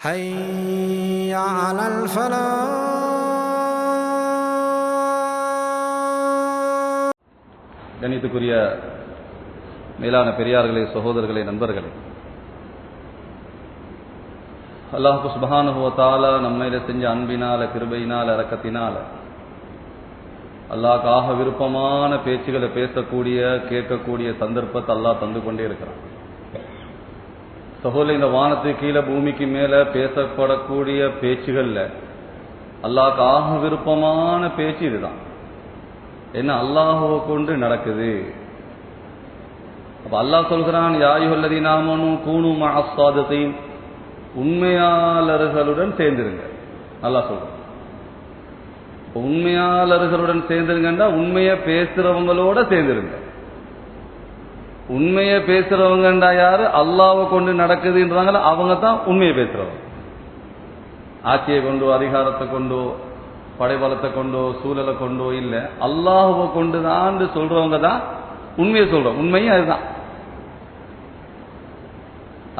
حي على الفلاح கணித்துக்குரிய மேலான பெரியார்களே சகோதரர்களே நண்பர்களே அல்லாஹு சுபஹானுஹு வ தஆலா நம்மையில செஞ்ச அன்பினால கிருபையினால இரக்கத்தினால அல்லாஹ்க்காக விருப்பமான பேச்சுகளை பேசக்கூடிய கேட்கக்கூடிய சந்தர்ப்பத்தை அல்லாஹ் தந்து கொண்டே இருக்கிறான் சகோதரி இந்த வானத்துக்கு கீழே பூமிக்கு மேல பேசப்படக்கூடிய பேச்சுகள்ல ஆக விருப்பமான பேச்சு இதுதான். என்ன அல்லாஹுவை கொண்டு நடக்குது? அப்ப அல்லாஹ் சொல்கிறான் யாயுல்லதி நாமனும் கூணும் மஹஸ்வாதத்தையும் உண்மையாளர்களுடன் சேர்ந்திருங்க. நல்லா சொல்றேன். உண்மையாளர்களுடன் சேர்ந்துருங்கன்னா உண்மையை பேசுறவங்களோட சேர்ந்துருங்க. உண்மையை பேசுறவங்கண்டா யாரு? அல்லாவை கொண்டு நடக்குதுன்றாங்களோ அவங்க தான் உண்மையை பேசுறவங்க. ஆட்சியை கொண்டோ அதிகாரத்தை கொண்டோ படைபலத்தை கொண்டோ சூழலை கொண்டோ இல்ல. அல்லாஹுவை கொண்டு தான் சொல்றவங்க தான் உண்மையை சொல்றோம். உண்மையும் அதுதான்.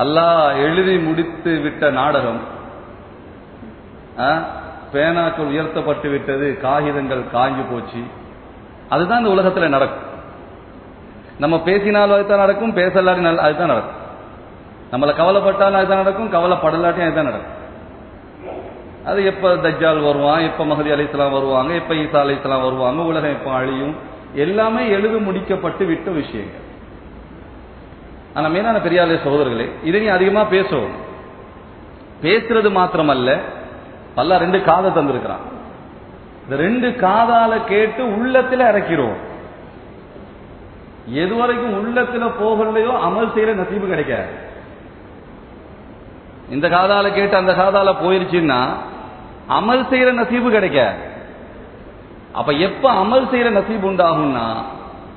அல்லாஹ் எழுதி முடித்து விட்ட நாடகம் பேனாக்கள் உயர்த்தப்பட்டு விட்டது காகிதங்கள் காஞ்சு போச்சு. அதுதான் இந்த உலகத்துல நடக்கும். நம்ம பேசினாலும் அதுதான் நடக்கும் பேசலாட்டினாலும் அதுதான் நடக்கும். நம்மளை கவலைப்பட்டாலும் அதுதான் நடக்கும் கவலைப்படலாட்டியும் அதுதான் நடக்கும். அது எப்ப தஜ்ஜால் வருவான் எப்ப மஹதி அலைஹிஸ்ஸலாம் வருவாங்க எப்ப ஈசா அலைஹிஸ்ஸலாம் வருவாங்க உலகம் எப்ப அழியும் எல்லாமே எழுது முடிக்கப்பட்டு விட்ட விஷயங்கள். ஆனா மேலான பெரியாலே சகோதரர்களே இதை நீ அதிகமா பேசுவோம் பேசுறது மாத்திரமல்ல பல்ல ரெண்டு காதை தந்திருக்கிறான். இந்த ரெண்டு காதால கேட்டு உள்ளத்துல இறக்கிறோம் எது வரைக்கும் உள்ளத்துல போகலையோ அமல் செய்யற நசீபு கிடைக்காது இந்த காதால கேட்டு அந்த காதால போயிருச்சுன்னா அமல் செய்யற நசீபு கிடைக்காது அப்ப எப்ப அமல் செய்யற நசீபு உண்டாகும்னா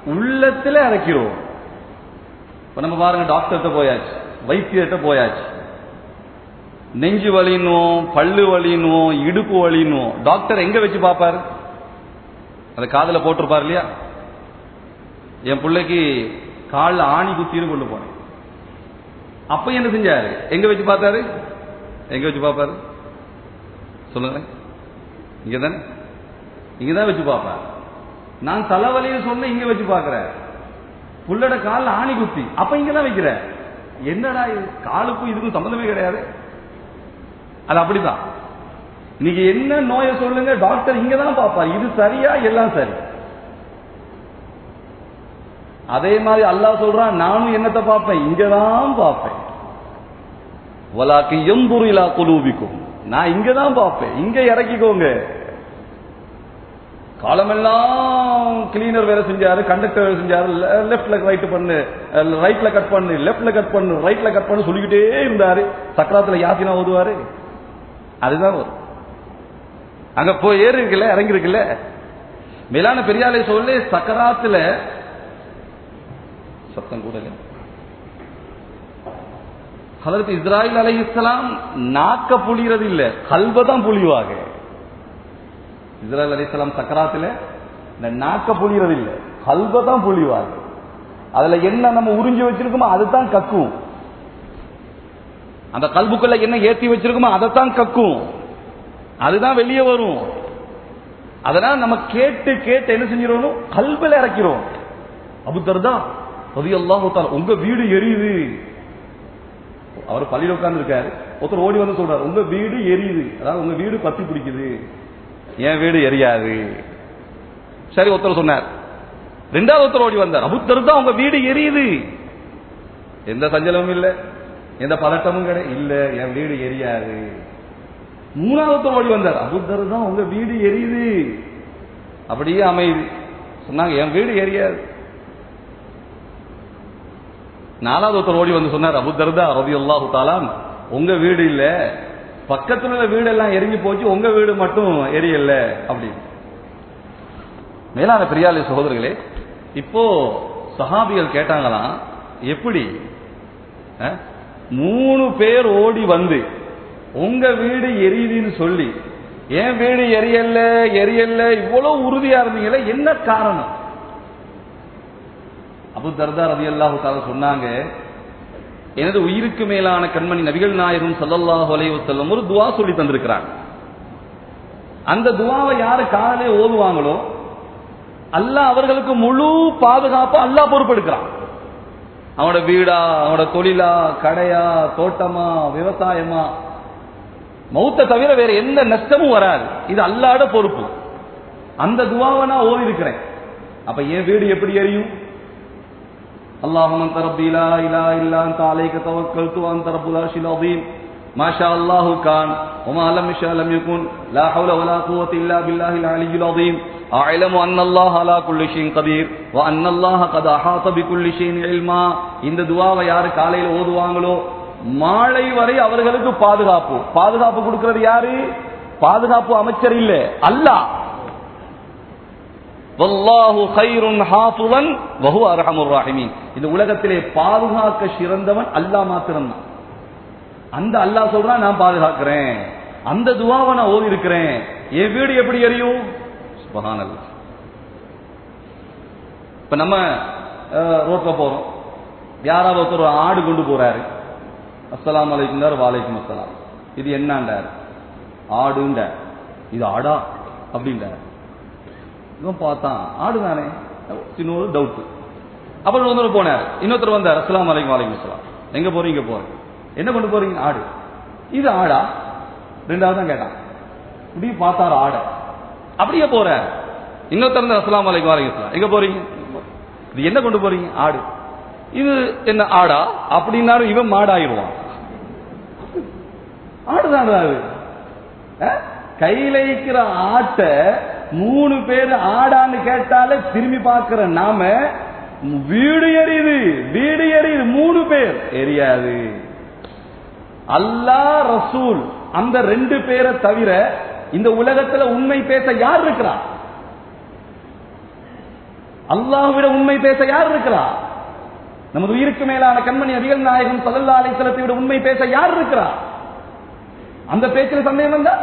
உள்ளத்துல அரைக்கிறோம் இப்ப நம்ம பாருங்க டாக்டர்கிட்ட போயாச்சு வைத்தியர்கிட்ட போயாச்சு. நெஞ்சு வலினும் பல்லு வலினும் இடுப்பு வலினும் டாக்டர் எங்க வச்சு பார்ப்பாரு? அந்த காதுல போட்டிருப்பார் இல்லையா? என் பிள்ளைக்கு காலில் ஆணி குத்தின்னு கொண்டு போனேன். அப்ப என்ன செஞ்சாரு? எங்க வச்சு பார்த்தாரு? எங்க வச்சு பார்ப்பாரு? சொல்லுங்க இங்க தானே இங்க தான் வச்சு பார்ப்பார். நான் தலைவலின்னு சொன்ன இங்க வச்சு பார்க்கிறேன் புள்ளட காலில் ஆணி குத்தி. அப்ப இங்க தான் வைக்கிறேன் என்னடா இது? காலுக்கும் இதுக்கும் சம்பந்தமே கிடையாது. அது அப்படிதான். இன்னைக்கு என்ன நோயை சொல்லுங்க டாக்டர் இங்க தான் பார்ப்பார். இது சரியா? எல்லாம் சரி. அதே மாதிரி அல்லாஹ் சொல்றான் நானும் என்னத்தை பார்ப்பேன்? இங்கதான் பார்ப்பேன். வலாக்கு எம்புரு இலா குலூபிக்கும். நான் இங்கதான் பார்ப்பேன். இங்க இறக்கிக்கோங்க. காலமெல்லாம் கிளீனர் வேலை செஞ்சாரு கண்டக்டர் வேலை செஞ்சாரு லெஃப்ட்ல ரைட் பண்ணு ரைட்ல கட் பண்ணு லெஃப்ட்ல கட் பண்ணு ரைட்ல கட் பண்ணு சொல்லிக்கிட்டே இருந்தாரு. சக்கராத்துல யாத்தினா ஓதுவாரு. அதுதான் வரும். அங்க போய் ஏறி இருக்குல்ல இறங்கி இருக்குல்ல? மேலான பெரியாலை சொல்லி சக்கராத்துல சத்தம் கூட அதற்கு ஹதரத் இஸ்ராயில் அலை இஸ்லாம் நாக்க புளியறது இல்ல கல்வதான் தான் புளிவாங்க இஸ்ராயல் அலை இஸ்லாம் சக்கராத்துல இந்த நாக்க புளியறது இல்ல கல்வதான் தான் அதுல என்ன நம்ம உறிஞ்சி வச்சிருக்கோமோ அதுதான் கக்கும். அந்த கல்புக்குள்ள என்ன ஏத்தி வச்சிருக்கோமோ அதைத்தான் கக்கும். அதுதான் வெளியே வரும். அதனால நம்ம கேட்டு கேட்டு என்ன செஞ்சிடணும்? கல்வில இறக்கிறோம். அபு தர்தா உங்க வீடு எரியுது. அவர் பள்ளியில் உட்கார்ந்து இருக்காரு ஒருத்தர் ஓடி வந்து சொல்றாரு உங்க வீடு எரியுது. அதாவது உங்க வீடு பத்தி பிடிக்குது. என் வீடு எரியாது. சரி ஒருத்தர் சொன்னார். ரெண்டாவது ஒருத்தர் ஓடி வந்தார். அபுத்தர் தான் உங்க வீடு எரியுது. எந்த சஞ்சலமும் இல்லை. எந்த பதட்டமும் கிடையாது இல்ல. என் வீடு எரியாது. மூணாவது ஓடி வந்தார். அபுத்தர் தான் உங்க வீடு எரியுது. அப்படியே அமையுது. சொன்னாங்க என் வீடு எரியாது. நாலாவது ஒருத்தர் ஓடி வந்து சொன்னார் அபுதர்தா ரவி அல்லாஹு தாலாம் உங்க வீடு இல்ல. பக்கத்துல உள்ள வீடெல்லாம் எரிஞ்சு போச்சு உங்க வீடு மட்டும் எரியல. அப்படி மேலான பெரியாளி சகோதரர்களே இப்போ சஹாபிகள் கேட்டாங்களாம் எப்படி? அஹ், மூணு பேர் ஓடி வந்து உங்க வீடு எரியுதுன்னு சொல்லி என் வீடு எரியல்ல எரியல்ல இவ்வளவு உறுதியா இருந்தீங்களே என்ன காரணம்? அபு தர்தா ரதி அல்லாஹு சொன்னாங்க எனது உயிருக்கு மேலான கண்மணி நபிகள் நாயகம் சல்லல்லாஹு அலைய செல்லும் ஒரு துவா சொல்லி தந்திருக்கிறாங்க அந்த துவாவை யாரு காலையிலே ஓதுவாங்களோ அல்லாஹ் அவர்களுக்கு முழு பாதுகாப்பு அல்லாஹ் பொறுப்பெடுக்கிறான். அவனோட வீடா அவனோட தொழிலா கடையா தோட்டமா விவசாயமா மௌத்த தவிர வேற எந்த நஷ்டமும் வராது. இது அல்லாட பொறுப்பு. அந்த துவாவை நான் ஓதி இருக்கிறேன் அப்ப என் வீடு எப்படி எரியும்? اللهم انت ربي لا اله الا انت عليك توكلت وانت رب العرش العظيم ما شاء الله كان وما لم يشاء لم يكن لا حول ولا قوة الا بالله العلي العظيم اعلم ان الله على كل شيء قدير وان الله قد احاط بكل شيء علما இந்த துவாவை யாரு காலையில ஓதுவாங்களோ மாலை வரை அவர்களுக்கு பாதுகாப்பு பாதுகாப்பு கொடுக்கிறது யாரு பாதுகாப்பு அமைச்சர் இல்ல அல்லாஹ் இந்த உலகத்திலே பாதுகாக்க சிறந்தவன் அல்லாஹ் மாத்திரம்தான். அந்த அல்லாஹ் சொல்றான் நான் பாதுகாக்கிறேன். அந்த துவாவை நான் ஓதி இருக்கிறேன் என் வீடு எப்படி எரியும்? இப்ப நம்ம அஹ், ரோட்ல போறோம். யாராவது ஒருத்தர் ஆடு கொண்டு போறாரு. அஸ்லாம் அலைக்கும் வாலைக்கும் அஸ்லாம் இது என்னண்டார் ஆடுண்டார் இது ஆடா? அப்படின்றார். இவன் பார்த்தான் ஆடு தானே இன்னொரு டவுட்டு டவுட் அப்புறம் ஒருத்தர் போனார். இன்னொருத்தர் வந்தார். அஸ்லாம் வலைக்கும் வாலைக்கும் அஸ்லாம் எங்க போறீங்க? போறேன். என்ன கொண்டு போறீங்க? ஆடு. இது ஆடா? ரெண்டாவது தான் கேட்டான். இப்படி பார்த்தாரு ஆட. அப்படியே போற இன்னொருத்தர் வந்து அஸ்லாம் வலைக்கும் வாலைக்கும் அஸ்லாம் எங்க போறீங்க? இது என்ன கொண்டு போறீங்க? ஆடு. இது என்ன ஆடா? அப்படின்னாலும் இவன் மாடாயிருவான் ஆடுதான் அது. அஹ்? கையில இருக்கிற ஆட்டை மூணு பேர் ஆடான்னு கேட்டாலே திரும்பி பார்க்கிற நாம வீடு எரியுது வீடு எரியுது மூணு பேர். எரியாது. அல்லாஹ் ரசூல் அந்த ரெண்டு பேரை தவிர இந்த உலகத்துல உண்மை பேச யார் இருக்கிறா? அல்லாஹ்விட உண்மை பேச யார் இருக்கிறா? நமது உயிருக்கு மேலான கண்மணி நபிகள் நாயகம் சதல்லா அலைஹிஸ்ஸலத்தை விட உண்மை பேச யார் இருக்கிறா? அந்த பேச்சில் சந்தேகம் வந்தா?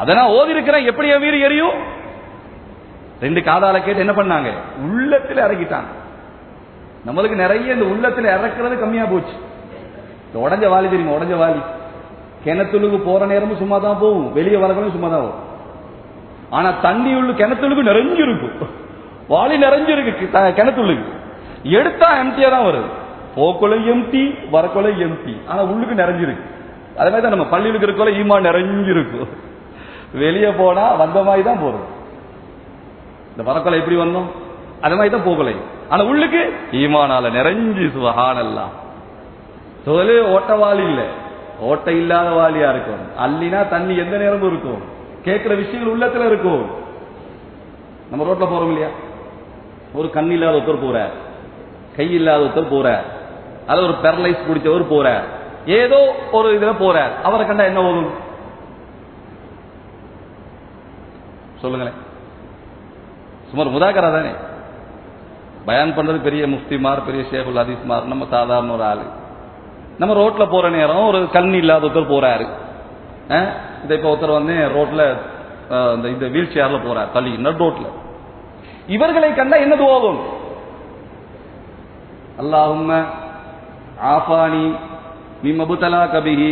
அதை ஓதி இருக்கிறேன் எப்படி என் வீடு எரியும்? ரெண்டு காதால கேட்டு என்ன பண்ணாங்க? உள்ளத்துல இறக்கிட்டாங்க. நம்மளுக்கு நிறைய இந்த உள்ளத்துல இறக்குறது கம்மியா போச்சு. இந்த உடஞ்ச வாலி தெரியுமா? உடஞ்ச வாலி கிணத்துலுக்கு போற நேரமும் சும்மா தான் போகும். வெளியே வளர்க்கணும் சும்மா தான் வரும் ஆனா தண்ணி உள்ள கிணத்துலுக்கு நிறைஞ்சிருக்கும் வாளி நிறைஞ்சிருக்கு கிணத்துள்ளுக்கு எடுத்தா எம்டியா தான் வருது. போக்குள்ள எம்டி வரக்குள்ள எம்டி ஆனா உள்ளுக்கு நிறைஞ்சிருக்கு. அதே மாதிரி தான் நம்ம பள்ளியிலுக்கு இருக்கோல ஈமா நிறைஞ்சிருக்கும் வெளியே போனா வந்த மாதிரி தான் போறோம். இந்த வரக்கொலை எப்படி வந்தோம்? அது மாதிரி தான் போகலை. ஆனா உள்ளுக்கு ஈமானால நிறைஞ்சு சுபஹானல்லாம் சொல்லு ஓட்ட வாளி இல்ல. ஓட்ட இல்லாத வாலியா இருக்கும். அல்லினா தண்ணி எந்த நேரமும் இருக்கும். கேட்கிற விஷயங்கள் உள்ளத்துல இருக்கும். நம்ம ரோட்ல போறோம் இல்லையா? ஒரு கண் இல்லாத ஒருத்தர் போற. கை இல்லாத ஒருத்தர் போற. அது ஒரு பெரலைஸ் குடிச்சவர் போற. ஏதோ ஒரு இதுல போறார் அவரை கண்டா என்ன ஓதும் சொல்லுங்களேன். சுமார் முதாக்கரா தானே? பயான் பண்றது பெரிய முஃப்திமார் பெரிய ஷேகுல் ஹதீஸ்மார் நம்ம சாதாரண ஒரு ஆளு. நம்ம ரோட்ல போற நேரம் ஒரு கண்ணி இல்லாத ஒருத்தர் போறாரு. இதை இந்த இப்ப ஒருத்தர் வந்து ரோட்ல இந்த வீல் சேர்ல போறார் தள்ளி நட் ரோட்ல. இவர்களை கண்டா என்ன துவாகும் அல்லாஹும்ம ஆஃபானி மிம்மபுதலா கபிஹி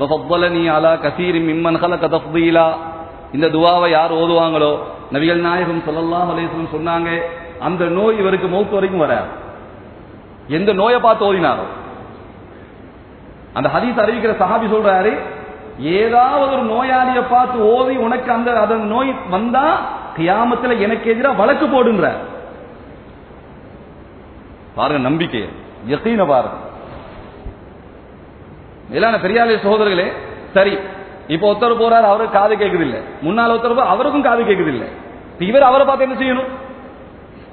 வஃபவ்வலனி அலா கசீரி மிம்மன் ஹலக தஃதீலா. இந்த துவாவை யார் ஓதுவாங்களோ? நபிகள் நாயகம் சொல்லலாம் அலைஹி சொன்னாங்க அந்த நோய் இவருக்கு மௌத் வரைக்கும் வராது. எந்த நோயை பார்த்து ஓதினாரோ? அந்த ஹதீஸ் அறிவிக்கிற சஹாபி சொல்றாரு ஏதாவது ஒரு நோயாளியை பார்த்து ஓதி உனக்கு அந்த அதன் நோய் வந்தா கியாமத்துல எனக்கு எதிராக வழக்கு போடுன்ற. பாருங்க நம்பிக்கை. யக்கீன பாருங்க. மேலான பெரியாலே சகோதரர்களே சரி. இப்ப ஒருத்தர் போறாரு அவருக்கு காது கேட்குது இல்ல முன்னால ஒருத்தர் அவருக்கும் காது கேட்குது இல்ல இவர் அவரை பார்த்து என்ன செய்யணும்?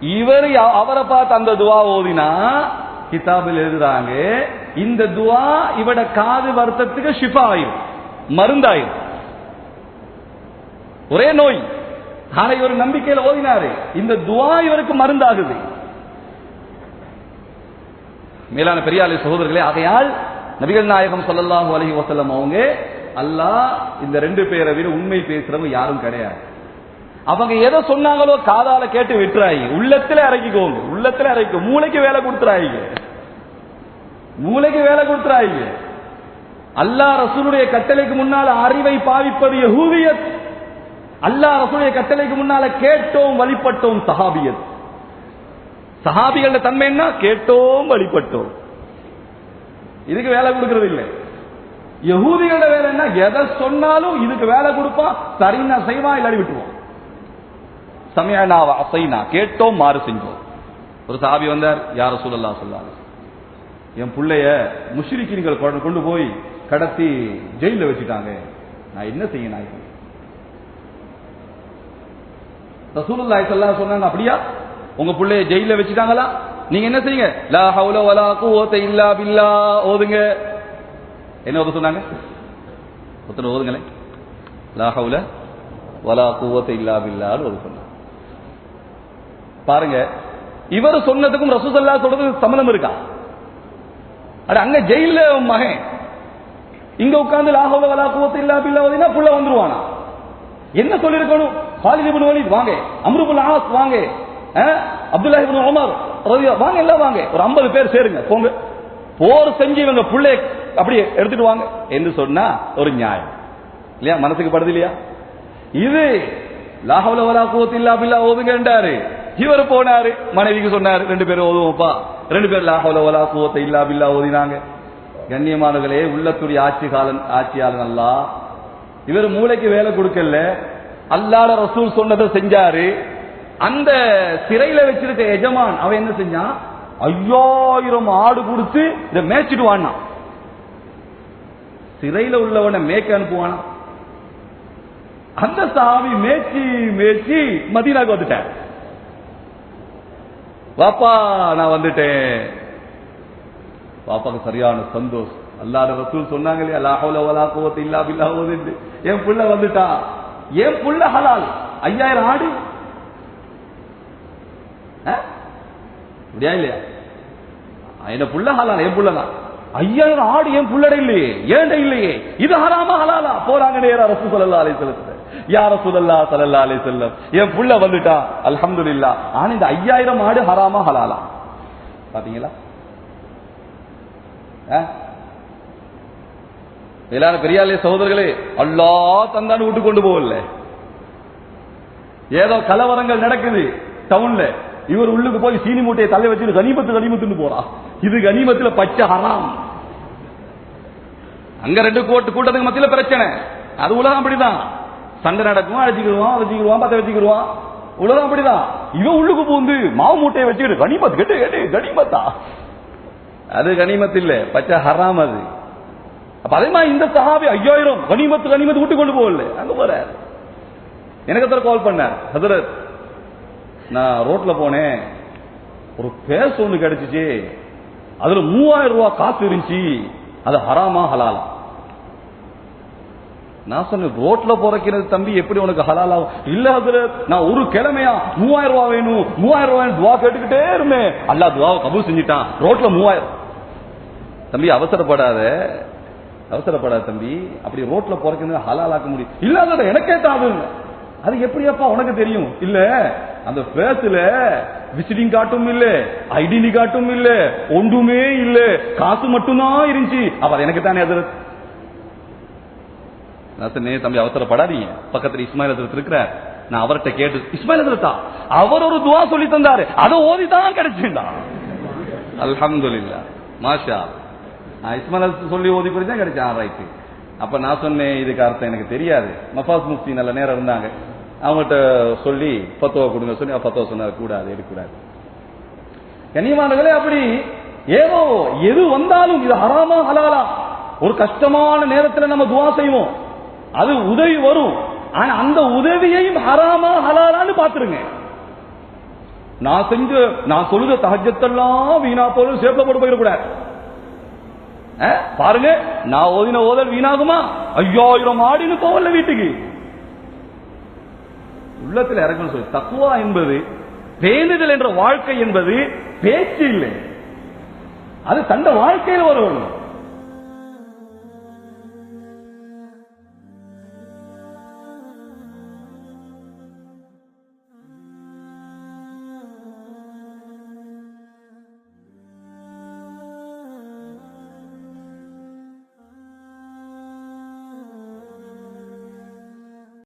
இவர் அவரை பார்த்து அந்த துவா ஓதினா கிதாபில் எழுதுறாங்க இந்த துவா இவட காது வருத்தத்துக்கு ஷிஃபா ஆயிரும் மருந்தாயிரும். ஒரே நோய். ஆனா இவர் நம்பிக்கையில ஓதினாரு. இந்த துவா இவருக்கு மருந்தாகுது. மேலான பெரியாலை சகோதரர்களே ஆகையால் நபிகள் நாயகம் சொல்லல்லாஹு அலஹி வசல்லம் அவங்க அல்லாஹ் இந்த ரெண்டு பேரை விட உண்மை பேசுறவங்க யாரும் கிடையாது. அவங்க எதை சொன்னாங்களோ காதால கேட்டு விட்டுறாங்க. உள்ளத்துல இறக்கிக்கோங்க. உள்ளத்துல இறக்கி மூளைக்கு வேலை கொடுத்துறாங்க. மூளைக்கு வேலை கொடுத்துறாங்க. அல்லாஹ் ரசூலுடைய கட்டளைக்கு முன்னால அறிவை பாவிப்பது யஹூதியத். அல்லாஹ் ரசூலுடைய கட்டளைக்கு முன்னால கேட்டோம் வழிபட்டோம் சஹாபியத். சஹாபிகள தன்மை என்ன? கேட்டோம் வழிபட்டோம். இதுக்கு வேலை கொடுக்கறது இல்லை. யகூதிகளோட வேலை என்ன? எதை சொன்னாலும் இதுக்கு வேலை கொடுப்பான் சரின்னா செய்வான் இல்லாடி விட்டுருவான் சமயனாவா அசைனா கேட்டோம் மாறு செஞ்சோம். ஒரு சாபி வந்தார் யார சூழல்லா சொல்லாரு என் பிள்ளைய முஷ்ரிக்கீன்கள் கொண்டு போய் கடத்தி ஜெயில வச்சுட்டாங்க. நான் என்ன செய்ய நான் ரசூலுல்லாஹி ஸல்லல்லாஹு சொன்னாங்க அப்படியா? உங்க புள்ளைய ஜெயில வச்சுட்டாங்களா? நீங்க என்ன செய்யுங்க? லா ஹவுல வலா இல்லா பில்லா. ஓதுங்க. என்ன ஓத சொன்னாங்க? ஒருத்தர் ஓதுங்களேன் லா வலா குவத்த இல்லா பில்லான்னு ஓத சொன்னாங்க. பாருங்க இவர் சொன்னதுக்கும் ரசூசல்லா சொல்றதுக்கும் சம்மந்தம் இருக்கா? அட அங்க ஜெயில மகன் இங்க உட்கார்ந்து லாஹவுல வலா கூவத்தை இல்லா பில்லா ஓதினா புள்ள வந்துருவானா? என்ன சொல்லிருக்கணும்? ஹாலித் வலித் வாங்க. அம்ருபுல் ஆஸ் வாங்க. அஹ், அப்துல்லாஹ் உமர் வாங்க எல்லாம் வாங்க. ஒரு 50 பேர் சேருங்க போங்க. போர் செஞ்சு இவங்க பிள்ளை அப்படியே எடுத்துட்டு வாங்க. என்று சொன்னா ஒரு நியாயம். இல்லையா? மனசுக்கு படுது இல்லையா? இது லாஹவுல வலா குவத்த இல்லா பில்லா ஓதுங்கன்றாரு இவர் போனாரு மனைவிக்கு சொன்னாரு ரெண்டு பேரும் ஓதுவோம்ப்பா. ரெண்டு பேர் லாஹவுல வலா குவத்த இல்லா பில்லா ஓதினாங்க. கண்ணியமானவர்களே உள்ளத்துடைய ஆட்சி காலன் ஆட்சியாளன் அல்லா. இவர் மூளைக்கு வேலை கொடுக்கல. அல்லாட ரசூல் சொன்னதை செஞ்சாரு. அந்த சிறையில வச்சிருக்க எஜமான் அவன் என்ன செஞ்சான்? ஐயாயிரம் ஆடு கொடுத்து இதை மேய்ச்சிட்டு வானா சிறையில உள்ளவனை மேய்க்க அனுப்புவானா? அந்த சாமி மேய்ச்சி மேய்ச்சி மதீனாக்கு வந்துட்டேன் பாப்பா நான் வந்துட்டேன். பாப்பாக்கு சரியான சந்தோஷம். அல்லாத ரசூல் சொன்னாங்க இல்லையா லா வலா இல்லா பில்லா என் புள்ள வந்துட்டா. என் புள்ள ஹலால். ஐயாயிரம் ஆடு. ஆ? இப்படியா இல்லையா? என்ன புள்ள ஹலால் என் புள்ளதான் ஐயாயிரம் ஆடு என் புள்ளட இல்லையே ஏண்ட இல்லையே? இது ஹராமா ஹலாலா? போறாங்க நேர அரசு சல்லா அலை செல்லத்துல யார சுதல்லா சல்லா அலை செல்லம் என் புள்ள வந்துட்டா அல்ஹம்துலில்லாஹ். ஆனா இந்த ஐயாயிரம் ஆடு ஹராமா ஹலாலா? பாத்தீங்களா? எல்லாரும் பெரியாலே சகோதரர்களே அல்லா தந்தான்னு விட்டு கொண்டு போகல. ஏதோ கலவரங்கள் நடக்குது டவுன்ல இவர் உள்ளுக்கு போய் சீனி மூட்டையை தலை வச்சு கனிமத்து கனிமத்துன்னு போறா. இது கனிமத்துல பச்சை ஹராம். அங்க ரெண்டு கோட்டு கூட்டத்துக்கு மத்தியில பிரச்சனை. அது உலகம் அப்படிதான். சண்டை நடக்கும் அடிச்சுக்கிடுவான் வச்சுக்கிடுவான் பத்த வச்சுக்கிடுவான். உலகம் அப்படிதான். இவன் உள்ளுக்கு பூந்து மாவு மூட்டையை வச்சுக்கிட்டு கனிமத் கெட்டு கெட்டு கனிமத்தா? அது கனிமத் இல்ல. பச்சை ஹராம் அது. அப்ப அதே மாதிரி இந்த சஹாபி ஐயாயிரம் கனிமத்து கனிமத்து விட்டு கொண்டு போகல. அங்க போற எனக்கு ஒருத்தர் கால் பண்ணார். ஹசரத் நான் ரோட்ல போனேன். ஒரு பேச ஒண்ணு கிடைச்சிச்சு. அதுல மூவாயிரம் ரூபாய் காசு இருந்துச்சு. அது ஹராமா ஹலாலா. நான் சொன்ன ரோட்ல போறக்கிறது தம்பி எப்படி உனக்கு ஹலாலா இல்ல அதுல நான் ஒரு கிழமையா மூவாயிரம் ரூபாய் வேணும். மூவாயிரம் ரூபாய் துவா கேட்டுக்கிட்டே இருந்தேன். அல்லா துவாவை கபூல் செஞ்சுட்டான். ரோட்ல மூவாயிரம். தம்பி அவசரப்படாத. அவசரப்படாத தம்பி. அப்படி ரோட்ல பொறைக்குன்னு ஹலால் ஆக்க முடியும். இல்லாத எனக்கே தாது அது எப்படியாப்பா உனக்கு தெரியும்? இல்ல. அந்த பேஸ்ல விசிட்டிங் காட்டும் இல்ல ஐடென்டி காட்டும் இல்ல ஒன்றுமே இல்ல. காசு மட்டும்தான் இருந்துச்சு. அவ எனக்கு தானே அது நான் சொன்னேன் தம்பி அவசரப்படாதீங்க. பக்கத்துல இஸ்மாயில் அதிரத் இருக்கிறார். நான் அவர்கிட்ட கேட்டு இஸ்மாயில் அதிரத்தா? அவர் ஒரு துவா சொல்லி தந்தாரு. அதை ஓதி தான் கிடைச்சிருந்தா. அல்ஹம்துலில்லாஹ். மாஷா நான் இஸ்மாயில் சொல்லி ஓதி போய் தான் கிடைச்சேன் ரைட்டு அப்ப நான் சொன்னேன் இதுக்கு அர்த்தம் எனக்கு தெரியாது. மஃபாஸ் முஃப்தி நல்ல நேரம் இருந்தாங்க. அவங்கள்ட்ட சொல்லி பத்துவா கொடுங்க சொல்லி பத்துவா சொன்னார் கூடாது எடுக்கூடாது கண்ணியமானங்களே அப்படி ஏதோ எது வந்தாலும் இது ஹராமா ஹலாலா. ஒரு கஷ்டமான நேரத்தில் நம்ம துவா செய்வோம். அது உதவி வரும். ஆனா அந்த உதவியையும் ஹராமா ஹலாலான்னு பாத்துருங்க நான் செஞ்ச நான் சொல்லுத தகஜத்தெல்லாம் வீணா போது சேப்ப போட்டு போயிடக்கூடாது பாருங்க நான் ஓதின ஓதல் வீணாகுமா? ஐயாயிரம் ஆடின்னு போகல வீட்டுக்கு. உள்ளத்தில் இறங்கணும் சொல்லி. தக்குவா என்பது பேணுதல் என்ற வாழ்க்கை என்பது பேச்சு இல்லை. அது தந்த வாழ்க்கையில் வரணும்